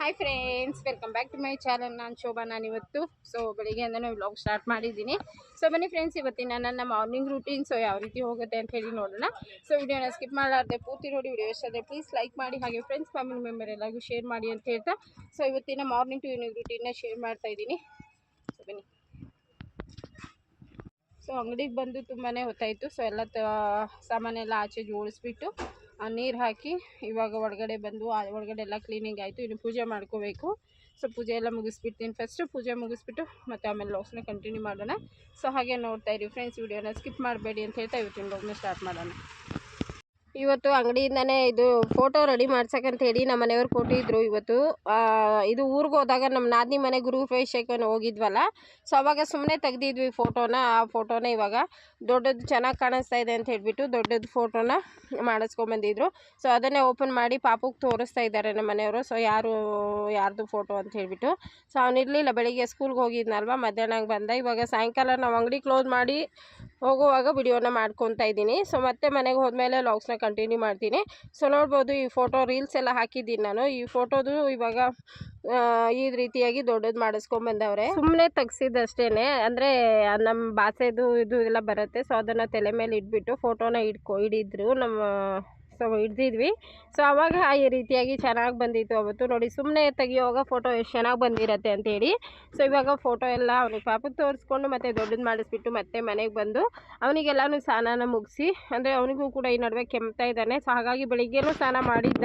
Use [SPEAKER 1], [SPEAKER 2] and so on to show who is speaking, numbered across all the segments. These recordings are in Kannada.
[SPEAKER 1] Hi friends welcome back to my channel ನಾನು ಶೋಭಾ, ನಾನು ಇವತ್ತು. ಸೊ ಬೆಳಿಗ್ಗೆಯಿಂದನೂ ವ್ಲಾಗ್ ಸ್ಟಾರ್ಟ್ ಮಾಡಿದ್ದೀನಿ. ಸೊ ಬನ್ನಿ ಫ್ರೆಂಡ್ಸ್ ಇವತ್ತಿನ ನನ್ನ ಮಾರ್ನಿಂಗ್ ರೂಟೀನ್ ಸೊ ಯಾವ ರೀತಿ ಹೋಗುತ್ತೆ ಅಂತ ಹೇಳಿ ನೋಡೋಣ. ಸೊ ವಿಡಿಯೋನ ಸ್ಕಿಪ್ ಮಾಡಲಾರ್ದೆ ಪೂರ್ತಿ ನೋಡಿ. ವಿಡಿಯೋ ಇಷ್ಟ ಪ್ಲೀಸ್ ಲೈಕ್ ಮಾಡಿ. ಹಾಗೆ ಫ್ರೆಂಡ್ಸ್ ಫ್ಯಾಮಿಲಿ ಮೆಂಬರ್ ಎಲ್ಲರಿಗೂ ಶೇರ್ ಮಾಡಿ ಅಂತ ಹೇಳ್ತಾ. ಸೊ ಇವತ್ತಿನ ಮಾರ್ನಿಂಗ್ ಟು ಈವ್ನಿಂಗ್ ರೂಟೀನ್ನ ಶೇರ್ ಮಾಡ್ತಾ ಇದ್ದೀನಿ ಸೊ ಬನ್ನಿ ಸೊ ಅಂಗಡಿಗೆ ಬಂದು ತುಂಬಾ ಹೊತ್ತಾಯಿತು. ಸೊ ಎಲ್ಲ ತ, ಸಾಮಾನೆಲ್ಲ ಆಚೆ ಜೋಡಿಸ್ಬಿಟ್ಟು ನೀರು ಹಾಕಿ ಇವಾಗ ಒಳಗಡೆ ಬಂದು ಒಳಗಡೆ ಎಲ್ಲ ಕ್ಲೀನಿಂಗ್ ಆಯಿತು. ಇನ್ನು ಪೂಜೆ ಮಾಡ್ಕೋಬೇಕು. ಸೊ ಪೂಜೆ ಎಲ್ಲ ಮುಗಿಸ್ಬಿಡ್ತೀನಿ. ಫಸ್ಟು ಪೂಜೆ ಮುಗಿಸ್ಬಿಟ್ಟು ಮತ್ತು ಆಮೇಲೆ ಲಾಗ್ಸ್ನ ಕಂಟಿನ್ಯೂ ಮಾಡೋಣ. ಸೊ ಹಾಗೆ ನೋಡ್ತಾ ಇರಿ ಫ್ರೆಂಡ್ಸ್ ವಿಡಿಯೋನ ಸ್ಕಿಪ್ ಮಾಡಬೇಡಿ ಅಂತ ಹೇಳ್ತಾ ಇವತ್ತಿನ ಲಾಗ್ನ ಸ್ಟಾರ್ಟ್ ಮಾಡೋಣ. ಇವತ್ತು ಅಂಗಡಿಯಿಂದನೇ ಇದು ಫೋಟೋ ರೆಡಿ ಮಾಡ್ಸಕ್ಕಂತ ಹೇಳಿ ನಮ್ಮ ಮನೆಯವ್ರು ಕೊಟ್ಟಿದ್ರು ಇವತ್ತು. ಇದು ಊರಿಗೆ ಹೋದಾಗ ನಮ್ಮ ನಾದಿನಿ ಮನೆ ಗುರುಪ್ರವೇಶಕ್ಕೆ ಹೋಗಿದ್ವಲ್ಲ ಸೊ ಅವಾಗ ಸುಮ್ಮನೆ ತೆಗ್ದಿದ್ವಿ ಫೋಟೋನ ಆ ಫೋಟೋನ ಇವಾಗ ದೊಡ್ಡದು ಚೆನ್ನಾಗಿ ಕಾಣಿಸ್ತಾ ಇದೆ ಅಂತ ಹೇಳಿಬಿಟ್ಟು ದೊಡ್ಡದು ಫೋಟೋನ ಮಾಡಿಸ್ಕೊಂಬಂದಿದ್ರು ಸೊ ಅದನ್ನೇ ಓಪನ್ ಮಾಡಿ ಪಾಪುಗೆ ತೋರಿಸ್ತಾ ಇದ್ದಾರೆ ನಮ್ಮ ಮನೆಯವರು. ಸೊ ಯಾರು, ಯಾರ್ದು ಫೋಟೋ ಅಂತ ಹೇಳಿಬಿಟ್ಟು. ಸೊ ಅವನಿರಲಿಲ್ಲ ಬೆಳಿಗ್ಗೆ ಸ್ಕೂಲ್ಗೆ ಹೋಗಿದ್ನಲ್ವ, ಮಧ್ಯಾಹ್ನ ಬಂದ. ಇವಾಗ ಸಾಯಂಕಾಲ ನಾವು ಅಂಗಡಿ ಕ್ಲೋಸ್ ಮಾಡಿ ಹೋಗುವಾಗ ವಿಡಿಯೋನ ಮಾಡ್ಕೊತಾ ಇದ್ದೀನಿ. ಸೊ ಮತ್ತೆ ಮನೆಗೆ ಹೋದ್ಮೇಲೆ ಲಾಗ್ಸ್ನ ಕಂಟಿನ್ಯೂ ಮಾಡ್ತೀನಿ. ಸೊ ನೋಡ್ಬೋದು ಈ ಫೋಟೋ ರೀಲ್ಸ್ ಎಲ್ಲ ಹಾಕಿದ್ದೀನಿ ನಾನು. ಈ ಫೋಟೋದು ಇವಾಗ ಈ ರೀತಿಯಾಗಿ ದೊಡ್ಡದು ಮಾಡಿಸ್ಕೊಂಬಂದವ್ರೆ ಸುಮ್ಮನೆ ತೆಗ್ಸಿದ್ದಷ್ಟೇ ಅಂದರೆ ನಮ್ಮ ಭಾಷೆದು ಇದು ಎಲ್ಲ ಬರುತ್ತೆ. ಸೊ ಅದನ್ನು ತಲೆ ಮೇಲೆ ಇಟ್ಬಿಟ್ಟು ಫೋಟೋನ ಇಟ್ಕೊ ಹಿಡಿದ್ರು ನಮ್ಮ ಸೊ ಹಿಡ್ದಿದ್ವಿ. ಸೊ ಅವಾಗ ಈ ರೀತಿಯಾಗಿ ಚೆನ್ನಾಗಿ ಬಂದಿತ್ತು ಅವತ್ತು. ನೋಡಿ ಸುಮ್ಮನೆ ತೆಗಿಯೋವಾಗ ಫೋಟೋ ಎಷ್ಟು ಚೆನ್ನಾಗಿ ಬಂದಿರತ್ತೆ ಅಂತೇಳಿ ಸೊ ಇವಾಗ ಫೋಟೋ ಎಲ್ಲ ಅವನಿಗೆ ಪಾಪಕ್ಕೆ ತೋರಿಸ್ಕೊಂಡು ಮತ್ತೆ ದೊಡ್ಡದು ಮಾಡಿಸ್ಬಿಟ್ಟು ಮತ್ತೆ ಮನೆಗೆ ಬಂದು ಅವನಿಗೆಲ್ಲನೂ ಸ್ನಾನ ಮುಗಿಸಿ, ಅಂದರೆ ಅವನಿಗೂ ಕೂಡ ಈ ನಡುವೆ ಕೆಮ್ತಾ ಇದ್ದಾನೆ. ಸೊ ಹಾಗಾಗಿ ಬೆಳಿಗ್ಗೆನೂ ಸ್ನಾನ ಮಾಡಿದ್ದ.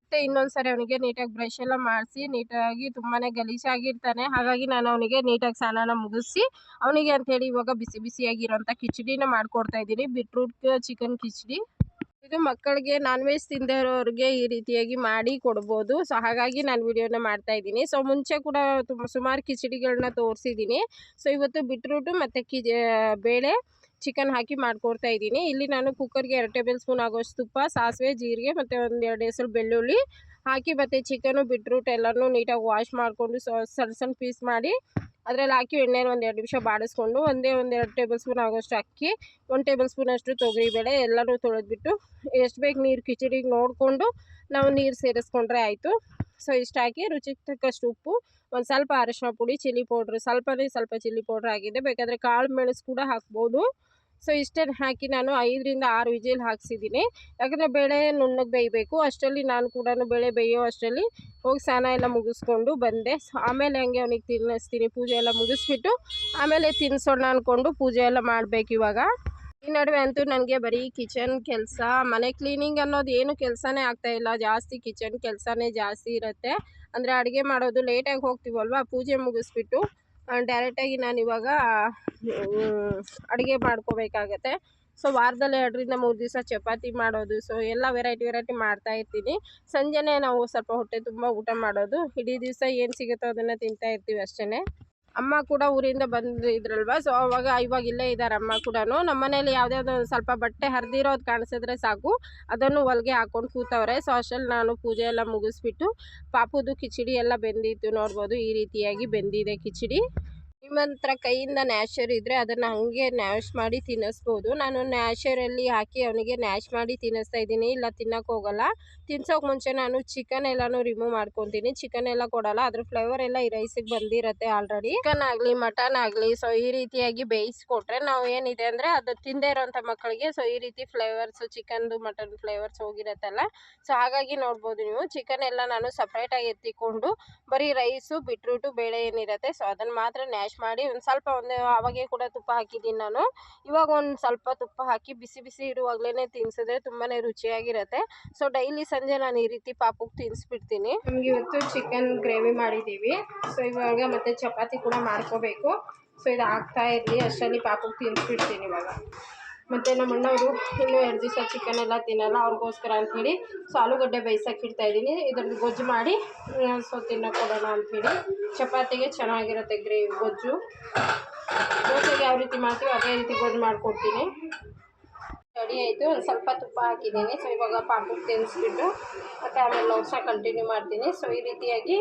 [SPEAKER 1] ಮತ್ತೆ ಇನ್ನೊಂದು ಸರಿ ಅವನಿಗೆ ನೀಟಾಗಿ ಬ್ರಷ್ ಎಲ್ಲ ಮಾಡಿಸಿ, ನೀಟಾಗಿ ತುಂಬಾ ಗಲೀಜಾಗಿರ್ತಾನೆ. ಹಾಗಾಗಿ ನಾನು ಅವನಿಗೆ ನೀಟಾಗಿ ಸ್ನಾನ ಮುಗಿಸಿ, ಅವನಿಗೆ ಅಂಥೇಳಿ ಇವಾಗ ಬಿಸಿ ಬಿಸಿಯಾಗಿರೋಂಥ ಕಿಚಡಿನ ಮಾಡ್ಕೊಡ್ತಾ ಇದ್ದೀನಿ. Beetroot chicken khichdi. ಇದು ಮಕ್ಕಳಿಗೆ ನಾನ್ ವೆಜ್ ತಿಂದಿರೋರಿಗೆ ಈ ರೀತಿಯಾಗಿ ಮಾಡಿ ಕೊಡ್ಬೋದು. ಸೊ ಹಾಗಾಗಿ ನಾನು ವಿಡಿಯೋನ ಮಾಡ್ತಾ ಇದ್ದೀನಿ. ಸೊ ಮುಂಚೆ ಕೂಡ ತುಂಬ ಸುಮಾರು ಕಿಚಡಿಗಳನ್ನ ತೋರಿಸಿದ್ದೀನಿ. ಸೊ ಇವತ್ತು ಬಿಟ್ರೂಟು ಮತ್ತು ಕಿ ಬೇಳೆ ಚಿಕನ್ ಹಾಕಿ ಮಾಡ್ಕೊಡ್ತಾ ಇದ್ದೀನಿ. ಇಲ್ಲಿ ನಾನು ಕುಕ್ಕರ್ಗೆ ಎರಡು ಟೇಬಲ್ ಸ್ಪೂನ್ ಆಗೋಷ್ಟು ತುಪ್ಪ, ಸಾಸಿವೆ, ಜೀರಿಗೆ ಮತ್ತು ಒಂದು ಎರಡು ಹೆಸರು ಬೆಳ್ಳುಳ್ಳಿ ಹಾಕಿ ಮತ್ತು ಚಿಕನು ಬಿಟ್ರೂಟ್ ಎಲ್ಲನೂ ನೀಟಾಗಿ ವಾಶ್ ಮಾಡಿಕೊಂಡು ಸಣ್ಣ ಸಣ್ಣ ಪೀಸ್ ಮಾಡಿ ಅದರಲ್ಲಿ ಹಾಕಿ ಎಣ್ಣೆನ ಒಂದು ಎರಡು ನಿಮಿಷ ಬಾಡಿಸ್ಕೊಂಡು ಒಂದೇ ಒಂದು ಎರಡು ಟೇಬಲ್ ಸ್ಪೂನ್ ಆಗೋಷ್ಟು ಅಕ್ಕಿ, ಒಂದು ಟೇಬಲ್ ಸ್ಪೂನ್ ಅಷ್ಟು ತೊಗರಿಬೇಳೆ ಎಲ್ಲನೂ ತೊಳೆದ್ಬಿಟ್ಟು ಎಷ್ಟು ಬೇಕು ನೀರು ಕಿಚಡಿಗೆ ನೋಡಿಕೊಂಡು ನಾವು ನೀರು ಸೇರಿಸ್ಕೊಂಡ್ರೆ ಆಯಿತು. ಸೊ ಇಷ್ಟು ಹಾಕಿ ರುಚಿಗೆ ತಕ್ಕಷ್ಟು ಉಪ್ಪು, ಒಂದು ಸ್ವಲ್ಪ ಅರಿಶಿನ ಪುಡಿ, ಚಿಲ್ಲಿ ಪೌಡ್ರ್, ಸ್ವಲ್ಪನೇ ಸ್ವಲ್ಪ ಚಿಲ್ಲಿ ಪೌಡ್ರ್ ಆಗಿದೆ. ಬೇಕಾದರೆ ಕಾಳು ಮೆಣಸು ಕೂಡ ಹಾಕ್ಬೋದು. ಸೊ ಇಷ್ಟನ್ನು ಹಾಕಿ ನಾನು ಐದರಿಂದ ಆರು ವಿಜಿಲ್ ಹಾಕ್ಸಿದ್ದೀನಿ. ಯಾಕಂದರೆ ಬೇಳೆ ನುಣ್ಣಗೆ ಬೇಯಬೇಕು. ಅಷ್ಟರಲ್ಲಿ ನಾನು ಕೂಡ ಬೇಳೆ ಬೇಯೋ ಅಷ್ಟರಲ್ಲಿ ಹೋಗಿ ಸ್ನಾನ ಎಲ್ಲ ಮುಗಿಸ್ಕೊಂಡು ಬಂದೆ. ಆಮೇಲೆ ಹಂಗೆ ಅವನಿಗೆ ತಿನ್ನಿಸ್ತೀನಿ. ಪೂಜೆ ಎಲ್ಲ ಮುಗಿಸ್ಬಿಟ್ಟು ಆಮೇಲೆ ತಿನ್ನಿಸೋಣ ಅಂದ್ಕೊಂಡು ಪೂಜೆ ಎಲ್ಲ ಮಾಡಬೇಕು ಇವಾಗ. ಈ ನಡುವೆ ಅಂತೂ ನನಗೆ ಬರೀ ಕಿಚನ್ ಕೆಲಸ, ಮನೆ ಕ್ಲೀನಿಂಗ್ ಅನ್ನೋದು ಏನು ಕೆಲಸನೇ ಆಗ್ತಾಯಿಲ್ಲ ಜಾಸ್ತಿ ಕಿಚನ್ ಕೆಲಸನೇ ಜಾಸ್ತಿ ಇರುತ್ತೆ. ಅಂದರೆ ಅಡುಗೆ ಮಾಡೋದು ಲೇಟಾಗಿ ಹೋಗ್ತೀವಲ್ವ? ಪೂಜೆ ಮುಗಿಸ್ಬಿಟ್ಟು ಡೈರೆಕ್ಟಾಗಿ ನಾನು ಇವಾಗ ಅಡುಗೆ ಮಾಡ್ಕೋಬೇಕಾಗತ್ತೆ. ಸೊ ವಾರದಲ್ಲಿ ಎರಡರಿಂದ ಮೂರು ದಿವಸ ಚಪಾತಿ ಮಾಡೋದು. ಸೊ ಎಲ್ಲ ವೆರೈಟಿ ವೆರೈಟಿ ಮಾಡ್ತಾ ಇರ್ತೀನಿ. ಸಂಜೆನೇ ನಾವು ಸ್ವಲ್ಪ ಹೊಟ್ಟೆ ತುಂಬ ಊಟ ಮಾಡೋದು. ಇಡೀ ದಿವಸ ಏನು ಸಿಗುತ್ತೋ ಅದನ್ನು ತಿಂತಾ ಇರ್ತೀವಿ ಅಷ್ಟೇ ಅಮ್ಮ ಕೂಡ ಊರಿಂದ ಬಂದಿದ್ರಲ್ವ? ಸೊ ಅವಾಗ ಇವಾಗ ಇಲ್ಲೇ ಇದ್ದಾರೆ ಅಮ್ಮ ಕೂಡ ನಮ್ಮ ಮನೇಲಿ ಯಾವುದೋ ಒಂದು ಸ್ವಲ್ಪ ಬಟ್ಟೆ ಹರಿದಿರೋದು ಕಾಣಿಸಿದ್ರೆ ಸಾಕು. ಅದನ್ನು ಹೊಲಿಗೆ ಹಾಕೊಂಡು ಕೂತವ್ರೆ. ಸೊ ಅಷ್ಟಲ್ಲಿ ನಾನು ಪೂಜೆ ಎಲ್ಲ ಮುಗಿಸ್ಬಿಟ್ಟು ಪಾಪುದು ಕಿಚಡಿ ಎಲ್ಲ ಬೆಂದಿತ್ತು ನೋಡ್ಬೋದು. ಈ ರೀತಿಯಾಗಿ ಬೆಂದಿದೆ ಕಿಚಡಿ. ನಿಮ್ಮ ಹತ್ರ ಕೈಯಿಂದ ನ್ಯಾಶರ್ ಇದ್ದರೆ ಅದನ್ನು ಹಾಗೆ ನ್ಯಾಶ್ ಮಾಡಿ ತಿನ್ನಿಸ್ಬೋದು. ನಾನು ನ್ಯಾಶರಲ್ಲಿ ಹಾಕಿ ಅವನಿಗೆ ನ್ಯಾಶ್ ಮಾಡಿ ತಿನ್ನಿಸ್ತಾ ಇದ್ದೀನಿ. ಇಲ್ಲ ತಿನ್ನೋಕೆ ಹೋಗಲ್ಲ. ತಿನ್ಸೋಕೆ ಮುಂಚೆ ನಾನು ಚಿಕನ್ ಎಲ್ಲಾನು ರಿಮೂವ್ ಮಾಡ್ಕೊತೀನಿ. ಚಿಕನ್ ಎಲ್ಲ ಕೊಡಲ್ಲ ಅದ್ರ ಫ್ಲೇವರ್ ಎಲ್ಲ ಈ ರೈಸಿಗೆ ಬಂದಿರತ್ತೆ ಆಲ್ರೆಡಿ ಚಿಕನ್ ಆಗಲಿ ಮಟನ್ ಆಗಲಿ ಸೊ ಈ ರೀತಿಯಾಗಿ ಬೇಯಿಸ್ಕೊಟ್ರೆ ನಾವು ಏನಿದೆ ಅಂದರೆ ಅದು ತಿಂದೇ ಇರೋಂಥ ಮಕ್ಕಳಿಗೆ ಸೊ ಈ ರೀತಿ ಫ್ಲೇವರ್ಸು ಚಿಕನ್ದು ಮಟನ್ ಫ್ಲೇವರ್ಸ್ ಹೋಗಿರತ್ತಲ್ಲ. ಸೊ ಹಾಗಾಗಿ ನೋಡ್ಬೋದು ನೀವು ಚಿಕನ್ ಎಲ್ಲ ನಾನು ಸಪ್ರೇಟಾಗಿ ಎತ್ತಿಕೊಂಡು ಬರೀ ರೈಸು ಬಿಟ್ರೂಟು ಬೇಳೆ ಏನಿರುತ್ತೆ ಸೊ ಅದನ್ನು ಮಾತ್ರ ನ್ಯಾಶ್ ಮಾಡಿ ಒಂದು ಸ್ವಲ್ಪ ಒಂದು ಅವಾಗೆ ಕೂಡ ತುಪ್ಪ ಹಾಕಿದ್ದೀನಿ ನಾನು. ಇವಾಗ ಒಂದು ಸ್ವಲ್ಪ ತುಪ್ಪ ಹಾಕಿ ಬಿಸಿ ಬಿಸಿ ಇರುವಾಗಲೇ ತಿನ್ಸಿದ್ರೆ ತುಂಬಾ ರುಚಿಯಾಗಿರುತ್ತೆ. ಸೊ ಡೈಲಿ ಸಂಜೆ ನಾನು ಈ ರೀತಿ ಪಾಪುಗ್ ತಿನ್ನಿಸ್ಬಿಡ್ತೀನಿ ನಮ್ಗೆ ಇವತ್ತು ಚಿಕನ್ ಗ್ರೇವಿ ಮಾಡಿದ್ದೀವಿ ಸೊ ಇವಾಗ ಮತ್ತೆ ಚಪಾತಿ ಕೂಡ ಮಾಡ್ಕೋಬೇಕು. ಸೊ ಇದು ಆಗ್ತಾ ಇರಲಿ. ಅಷ್ಟರಲ್ಲಿ ಪಾಪುಗ್ ತಿನ್ನಿಸ್ಬಿಡ್ತೀನಿ ಇವಾಗ. ಮತ್ತು ನಮ್ಮ ಅಣ್ಣವರು ಇನ್ನೂ ಎರಡು ದಿವಸ ಚಿಕನ್ ಎಲ್ಲ ತಿನ್ನಲ್ಲ. ಅವ್ರಿಗೋಸ್ಕರ ಅಂಥೇಳಿ ಸೊ ಆಲೂಗಡ್ಡೆ ಬೇಯಿಸೋಕೆ ಇಡ್ತಾಯಿದ್ದೀನಿ ಇದ್ರದ್ದು ಗೊಜ್ಜು ಮಾಡಿ ಸೊ ತಿನ್ನೋಕೆ ಕೊಡೋಣ ಅಂಥೇಳಿ ಚಪಾತಿಗೆ ಚೆನ್ನಾಗಿರುತ್ತೆ ಗ್ರೇವಿ ಗೊಜ್ಜು. ದೋಸೆಗೆ ಯಾವ ರೀತಿ ಮಾಡ್ತೀವಿ ಅದೇ ರೀತಿ ಗೊಜ್ಜು ಮಾಡಿಕೊಡ್ತೀನಿ. ರೆಡಿ ಆಯಿತು. ಒಂದು ಸ್ವಲ್ಪ ತುಪ್ಪ ಹಾಕಿದ್ದೀನಿ. ಸೊ ಇವಾಗ ಪಾಪಕ್ಕೆ ತಿನ್ನಿಸ್ಬಿಟ್ಟು ಮತ್ತು ಆಮೇಲೆ ಲೌಸ ಕಂಟಿನ್ಯೂ ಮಾಡ್ತೀನಿ. ಸೊ ಈ ರೀತಿಯಾಗಿ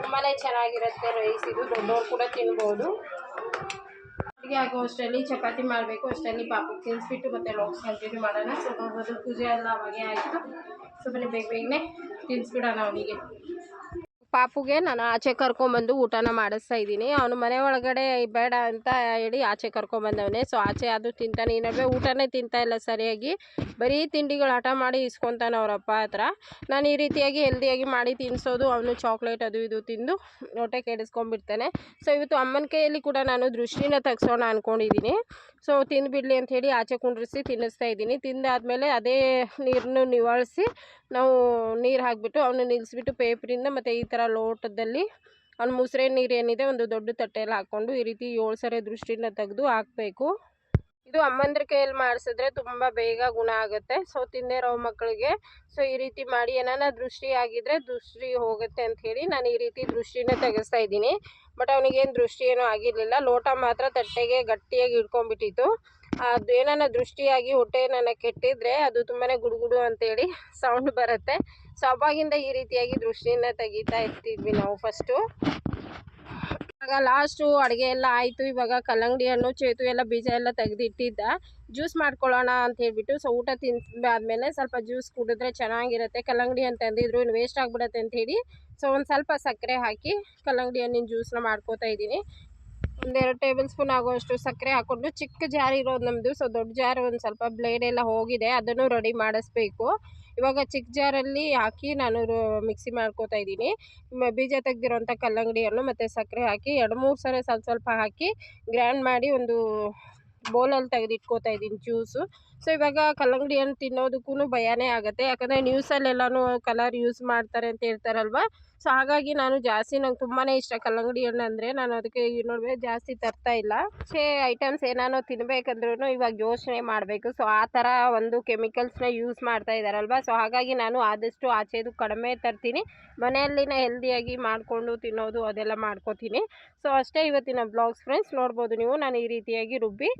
[SPEAKER 1] ತುಂಬಾ ಚೆನ್ನಾಗಿರುತ್ತೆ ರೈಸ್ ಇದು ದೊಡ್ಡವ್ರು ಕೂಡ ತಿನ್ಬೋದು. ಅಡುಗೆ ಆಗೋ ಅಷ್ಟರಲ್ಲಿ ಚಪಾತಿ ಮಾಡಬೇಕು. ಅಷ್ಟರಲ್ಲಿ ಪಾಪಕ್ಕೆ ತಿನ್ನಿಸ್ಬಿಟ್ಟು ಮತ್ತೆ ಲೋಕ್ಸ್ ಕಂಟಿನ್ಯೂ ಮಾಡೋಣ. ಸೊ ನೋಡ್ಬೋದು ಪೂಜೆ ಎಲ್ಲ ಅವಾಗೆ ಆಯಿತು. ಸೊ ಬೇಗ ಬೇಗನೆ ತಿನ್ನಿಸ್ಬಿಡೋಣ ಅವನಿಗೆ. ಪಾಪುಗೆ ನಾನು ಆಚೆ ಕರ್ಕೊಂಬಂದು ಊಟನ ಮಾಡಿಸ್ತಾ ಇದ್ದೀನಿ. ಅವನು ಮನೆ ಒಳಗಡೆ ಬೇಡ ಅಂತ ಹೇಳಿ ಆಚೆ ಕರ್ಕೊಂಬಂದವನೇ. ಸೊ ಆಚೆ ಅದು ತಿಂತಾನೆ. ನಡುವೆ ಊಟನೇ ತಿಂತಾ ಇಲ್ಲ ಸರಿಯಾಗಿ. ಬರೀ ತಿಂಡಿಗಳು ಹಠ ಮಾಡಿ ಇಸ್ಕೊತಾನೆ ಅವರಪ್ಪ ಹತ್ರ. ನಾನು ಈ ರೀತಿಯಾಗಿ ಹೆಲ್ದಿಯಾಗಿ ಮಾಡಿ ತಿನ್ನಿಸೋದು ಅವನು ಚಾಕ್ಲೇಟ್ ಅದು ಇದು ತಿಂದು ಹೊಟ್ಟೆ ಕೆಡಿಸ್ಕೊಂಡ್ಬಿಡ್ತಾನೆ. ಸೊ ಇವತ್ತು ಅಮ್ಮನ ಕೈಯಲ್ಲಿ ಕೂಡ ನಾನು ದೃಷ್ಟಿನ ತೆಗ್ಸೋಣ ಅಂದ್ಕೊಂಡಿದ್ದೀನಿ ಸೊ ತಿಂದುಬಿಡ್ಲಿ ಅಂತ ಹೇಳಿ ಆಚೆ ಕುಂಡ್ರಿಸಿ ತಿನ್ನಿಸ್ತಾ ಇದ್ದೀನಿ. ತಿಂದಾದಮೇಲೆ ಅದೇ ನೀರನ್ನು ನಿವಾಳಿಸಿ ನಾವು ನೀರು ಹಾಕಿಬಿಟ್ಟು ಅವನ್ನ ನಿಲ್ಲಿಸ್ಬಿಟ್ಟು ಪೇಪರಿಂದ ಮತ್ತು ಈ ಥರ ಲೋಟದಲ್ಲಿ ಅವ್ನ ಮುಸ್ರೆ ನೀರು ಏನಿದೆ ಒಂದು ದೊಡ್ಡ ತಟ್ಟೆಯಲ್ಲಿ ಹಾಕ್ಕೊಂಡು ಈ ರೀತಿ ಏಳು ಸರಿ ದೃಷ್ಟಿನ ತೆಗೆದು ಹಾಕಬೇಕು. ಇದು ಅಮ್ಮಂದ್ರ ಕೈಯಲ್ಲಿ ಮಾಡಿಸಿದ್ರೆ ತುಂಬ ಬೇಗ ಗುಣ ಆಗುತ್ತೆ. ಸೊ ತಿಂದೇ ಇರೋ ಮಕ್ಕಳಿಗೆ ಸೊ ಈ ರೀತಿ ಮಾಡಿ ಏನಾನ ದೃಷ್ಟಿ ಆಗಿದ್ರೆ ದೃಷ್ಟಿ ಹೋಗುತ್ತೆ ಅಂತ ಹೇಳಿ ನಾನು ಈ ರೀತಿ ದೃಷ್ಟಿನ ತೆಗೆಸ್ತಾ ಇದ್ದೀನಿ. ಬಟ್ ಅವನಿಗೇನು ದೃಷ್ಟಿ ಏನೂ ಆಗಿರಲಿಲ್ಲ. ಲೋಟ ಮಾತ್ರ ತಟ್ಟೆಗೆ ಗಟ್ಟಿಯಾಗಿ ಹಿಡ್ಕೊಂಡ್ಬಿಟ್ಟಿತ್ತು. ಅದು ಏನನ ದೃಷ್ಟಿಯಾಗಿ ಹೊಟ್ಟೆ ಕೆಟ್ಟಿದ್ರೆ ಅದು ತುಂಬಾ ಗುಡುಗುಡು ಅಂತೇಳಿ ಸೌಂಡ್ ಬರುತ್ತೆ. ಸೊ ಅವಾಗಿಂದ ಈ ರೀತಿಯಾಗಿ ದೃಷ್ಟಿನ ತೆಗಿತಾ ಇರ್ತಿದ್ವಿ ನಾವು ಫಸ್ಟು ಇವಾಗ ಲಾಸ್ಟು ಅಡುಗೆ ಎಲ್ಲ ಆಯಿತು. ಇವಾಗ ಕಲ್ಲಂಗಡಿ ಹಣ್ಣು, ಚೇತು ಎಲ್ಲ ಬೀಜ ಎಲ್ಲ ತೆಗೆದಿಟ್ಟಿದ್ದ. ಜ್ಯೂಸ್ ಮಾಡ್ಕೊಳ್ಳೋಣ ಅಂತ ಹೇಳ್ಬಿಟ್ಟು ಸೊ ಊಟ ತಿಂದಾದ್ಮೇಲೆ ಸ್ವಲ್ಪ ಜ್ಯೂಸ್ ಕುಡಿದ್ರೆ ಚೆನ್ನಾಗಿರುತ್ತೆ. ಕಲ್ಲಂಗಡಿ ಅಂತ ಅಂದಿದ್ರು ಇನ್ನು ವೇಸ್ಟ್ ಆಗ್ಬಿಡತ್ತೆ ಹೇಳಿ ಸೊ ಒಂದು ಸ್ವಲ್ಪ ಸಕ್ಕರೆ ಹಾಕಿ ಕಲ್ಲಂಗಡಿ ಹಣ್ಣಿನ ಜ್ಯೂಸ್ನ ಮಾಡ್ಕೋತಾ ಇದ್ದೀನಿ. ಒಂದೆರಡು ಟೇಬಲ್ ಸ್ಪೂನ್ ಆಗುವಷ್ಟು ಸಕ್ಕರೆ ಹಾಕೊಂಡು ಚಿಕ್ಕ ಜಾರ್ ಇರೋದು ನಮ್ಮದು ಸೊ ದೊಡ್ಡ ಜಾರ್ ಒಂದು ಸ್ವಲ್ಪ ಬ್ಲೇಡ್ ಎಲ್ಲ ಹೋಗಿದೆ. ಅದನ್ನು ರೆಡಿ ಮಾಡಿಸ್ಬೇಕು. ಇವಾಗ ಚಿಕ್ಕ ಜಾರಲ್ಲಿ ಹಾಕಿ ನಾನು ಮಿಕ್ಸಿ ಮಾಡ್ಕೋತಾ ಇದ್ದೀನಿ. ಬೀಜ ತೆಗ್ದಿರೋಂಥ ಕಲ್ಲಂಗಡಿ ಹಣ್ಣು ಮತ್ತು ಸಕ್ಕರೆ ಹಾಕಿ ಎರಡು ಮೂರು ಸಲ ಸ್ವಲ್ಪ ಸ್ವಲ್ಪ ಹಾಕಿ, ಗ್ರ್ಯಾಂಡ್ ಮಾಡಿ ಒಂದು ಬೌಲಲ್ಲಿ ತೆಗೆದಿಟ್ಕೋತಾ ಇದ್ದೀನಿ ಜ್ಯೂಸು ಸೊ, ಇವಾಗ ಕಲ್ಲಂಗಡಿ ಹಣ್ಣು ತಿನ್ನೋದಕ್ಕೂ ಭಯನೇ ಆಗುತ್ತೆ. ಯಾಕಂದರೆ ನ್ಯೂಸಲ್ಲೆಲ್ಲನೂ ಕಲರ್ ಯೂಸ್ ಮಾಡ್ತಾರೆ ಅಂತ ಹೇಳ್ತಾರಲ್ವ? ಸೊ, ಹಾಗಾಗಿ ನಾನು ಜಾಸ್ತಿ ನಂಗೆ ತುಂಬಾ ಇಷ್ಟ ಕಲ್ಲಂಗಡಿ ಹಣ್ಣು ಅಂದರೆ ನಾನು ಅದಕ್ಕೆ ನೋಡಬೇಕು ಜಾಸ್ತಿ ತರ್ತಾ ಇಲ್ಲ. ಸೇ ಐಟಮ್ಸ್ ಏನಾನೋ ತಿನ್ಬೇಕಂದ್ರೂ ಇವಾಗ ಯೋಚನೆ ಮಾಡಬೇಕು. ಸೊ, ಆ ಥರ ಒಂದು ಕೆಮಿಕಲ್ಸ್ನ ಯೂಸ್ ಮಾಡ್ತಾ ಇದ್ದಾರಲ್ವ ಸೊ, ಹಾಗಾಗಿ ನಾನು ಆದಷ್ಟು ಆಚೆದು ಕಡಿಮೆ ತರ್ತೀನಿ. ಮನೆಯಲ್ಲಿನ ಹೆಲ್ದಿಯಾಗಿ ಮಾಡಿಕೊಂಡು ತಿನ್ನೋದು ಅದೆಲ್ಲ ಮಾಡ್ಕೋತೀನಿ. ಸೊ, ಅಷ್ಟೇ ಇವತ್ತಿನ ಬ್ಲಾಗ್ಸ್ ಫ್ರೆಂಡ್ಸ್ ನೋಡ್ಬೋದು ನೀವು. ನಾನು ಈ ರೀತಿಯಾಗಿ ರುಬ್ಬಿ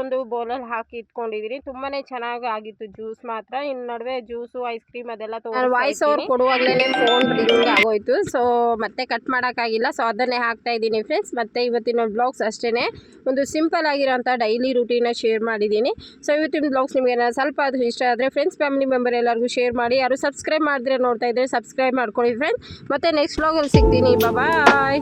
[SPEAKER 1] ಒಂದು ಬೌಲಲ್ಲಿ ಹಾಕಿ ಇಟ್ಕೊಂಡಿದ್ದೀನಿ ತುಂಬಾನೇ ಚೆನ್ನಾಗಿ ಆಗಿತ್ತು ಜ್ಯೂಸ್ ಮಾತ್ರ. ಇನ್ನು ನಡುವೆ ಜ್ಯೂಸು ಐಸ್ ಕ್ರೀಮ್ ಅದೆಲ್ಲ ವಾಯ್ಸ್ ಅವ್ರು ಕೊಡುವಾಗಲೇ ಫೋನ್ ರಿಂಗ್ ಆಗೋಯ್ತು. ಸೊ ಮತ್ತೆ ಕಟ್ ಮಾಡೋಕ್ಕಾಗಿಲ್ಲ. ಸೊ ಅದನ್ನೇ ಹಾಕ್ತಾ ಇದ್ದೀನಿ ಫ್ರೆಂಡ್ಸ್ ಮತ್ತೆ ಇವತ್ತಿನ ಬ್ಲಾಗ್ಸ್ ಅಷ್ಟೇ ಒಂದು ಸಿಂಪಲ್ ಆಗಿರೋಂಥ ಡೈಲಿ ರೂಟೀನ ಶೇರ್ ಮಾಡಿದ್ದೀನಿ. ಸೊ ಇವತ್ತಿನ ಬ್ಲಾಗ್ಸ್ ನಿಮಗೆ ಸ್ವಲ್ಪ ಅದು ಇಷ್ಟ ಆದರೆ ಫ್ರೆಂಡ್ಸ್ ಫ್ಯಾಮಿಲಿ ಮೆಂಬರ್ ಎಲ್ಲರಿಗೂ ಶೇರ್ ಮಾಡಿ. ಯಾರು ಸಬ್ಸ್ಕ್ರೈಬ್ ಮಾಡಿದ್ರೆ ನೋಡ್ತಾ ಇದ್ರೆ ಸಬ್ಸ್ಕ್ರೈಬ್ ಮಾಡ್ಕೊಳ್ಳಿ ಫ್ರೆಂಡ್ಸ್ ಮತ್ತೆ ನೆಕ್ಸ್ಟ್ ಬ್ಲಾಗಲ್ಲಿ ಸಿಗ್ತೀನಿ. ಬಾಯ್